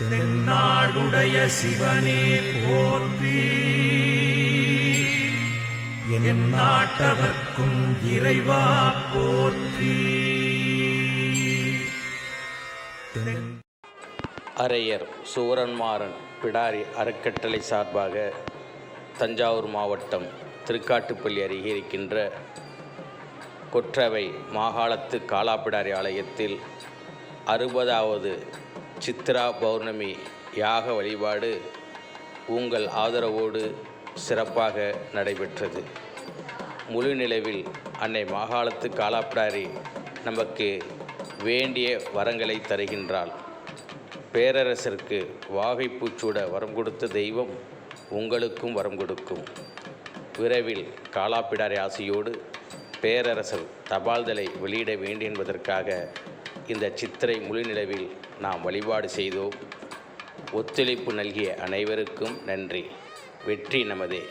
தென்னாடுடைய சிவனே போற்றி. என் நாட்டவர்க்கும் இறைவா போற்றி. அரையர் சூரன்மாறன் பிடாரி அறக்கட்டளை சார்பாக தஞ்சாவூர் மாவட்டம் திருக்காட்டுப்பள்ளி அருகே இருக்கின்ற கொற்றவை மாகாளத்து காலாப்பிடாரி ஆலயத்தில் அறுபதாவது சித்ரா பௌர்ணமி யாக வழிபாடு உங்கள் ஆதரவோடு சிறப்பாக நடைபெற்றது. முழு நிலவில் அன்னை மாகாளத்து காலாப்பிடாரி நமக்கு வேண்டிய வரங்களை தருகின்றாள். பேரரசருக்கு வாகைப்பூச்சூட வரம் கொடுத்த தெய்வம் உங்களுக்கும் வரம் கொடுக்கும். விரைவில் காலாப்பிடாரி ஆசையோடு பேரரசர் தபால்தலை வெளியிட வேண்டும் என்பதற்காக இந்த சித்திரை முழுநிலவில் நாம் வழிபாடு செய்தோம். ஒத்துழைப்பு நல்கிய அனைவருக்கும் நன்றி. வெற்றி நமதே.